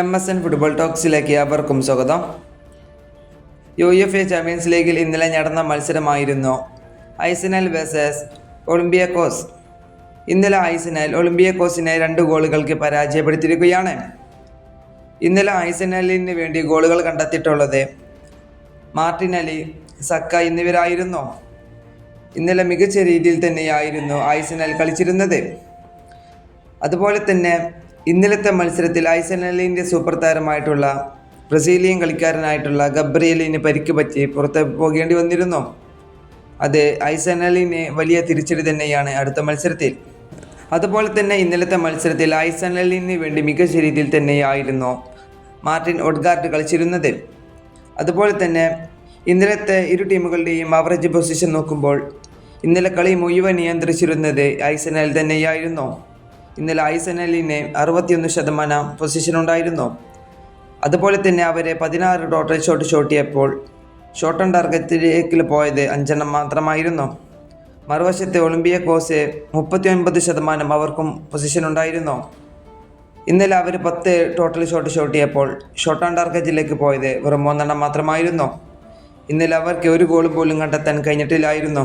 M S N football ടോക്സിലേക്ക് അവർക്കും സ്വാഗതം. യു എഫ് എ ചാമ്പ്യൻസ് ലീഗിൽ ഇന്നലെ നടന്ന മത്സരമായിരുന്നു ഐസനൽ വേഴ്സസ് ഒളിമ്പിയക്കോസ്. ഇന്നലെ ഐസനൽ ഒളിമ്പിയക്കോസിനെ രണ്ട് ഗോളുകൾക്ക് പരാജയപ്പെടുത്തിയിരിക്കുകയാണ്. ഇന്നലെ ഐസനലിന് വേണ്ടി ഗോളുകൾ കണ്ടെത്തിയിട്ടുള്ളത് മാർട്ടിനലി സക്ക എന്നിവരായിരുന്നു. ഇന്നലെ മികച്ച രീതിയിൽ തന്നെയായിരുന്നു ഐസനൽ കളിച്ചിരുന്നത്. അതുപോലെ തന്നെ ഇന്നലത്തെ മത്സരത്തിൽ ഐസനലിന്റെ സൂപ്പർ താരമായിട്ടുള്ള ബ്രസീലിയൻ കളിക്കാരനായിട്ടുള്ള ഗബ്രിയലിന് പരിക്ക് പറ്റി പുറത്ത് പോകേണ്ടി വന്നിരുന്നു. അത് ഐസനലിന് വലിയ തിരിച്ചടി തന്നെയാണ് അടുത്ത മത്സരത്തിൽ. അതുപോലെ തന്നെ ഇന്നലത്തെ മത്സരത്തിൽ ഐസനലിന് വേണ്ടി മികച്ച രീതിയിൽ തന്നെയായിരുന്നു മാർട്ടിൻ ഒഡ്ഗാർഡ് കളിച്ചിരുന്നത്. അതുപോലെ തന്നെ ഇന്നലത്തെ ഇരു ടീമുകളുടെയും ആവറേജ് പൊസിഷൻ നോക്കുമ്പോൾ ഇന്നലെ കളി മുഴുവൻ നിയന്ത്രിച്ചിരുന്നത് ഐസനൽ തന്നെയായിരുന്നു. ഇന്നലെ ഐസനലിന് അറുപത്തിയൊന്ന് ശതമാനം പൊസിഷൻ ഉണ്ടായിരുന്നു. അതുപോലെ തന്നെ അവരെ പതിനാറ് ഡോട്ടർ ഷോട്ട് ഷോട്ടിയപ്പോൾ ഷോട്ട് ഓൺ ടാർഗറ്റിലേക്ക് പോയത് അഞ്ചെണ്ണം മാത്രമായിരുന്നു. മറുവശത്തെ ഒളിമ്പിയ കോസ് മുപ്പത്തി ഒൻപത് ശതമാനം അവർക്കും പൊസിഷൻ ഉണ്ടായിരുന്നു. ഇന്നലെ അവർ പത്ത് ടോട്ടൽ ഷോട്ട് ഷോട്ടിയപ്പോൾ ഷോട്ട് ഓൺ ടാർഗറ്റിലേക്ക് പോയത് വെറും മൂന്നെണ്ണം മാത്രമായിരുന്നു. ഇന്നലെ അവർക്ക് ഒരു ഗോൾ പോലും കണ്ടെത്താൻ കഴിഞ്ഞിട്ടില്ലായിരുന്നു.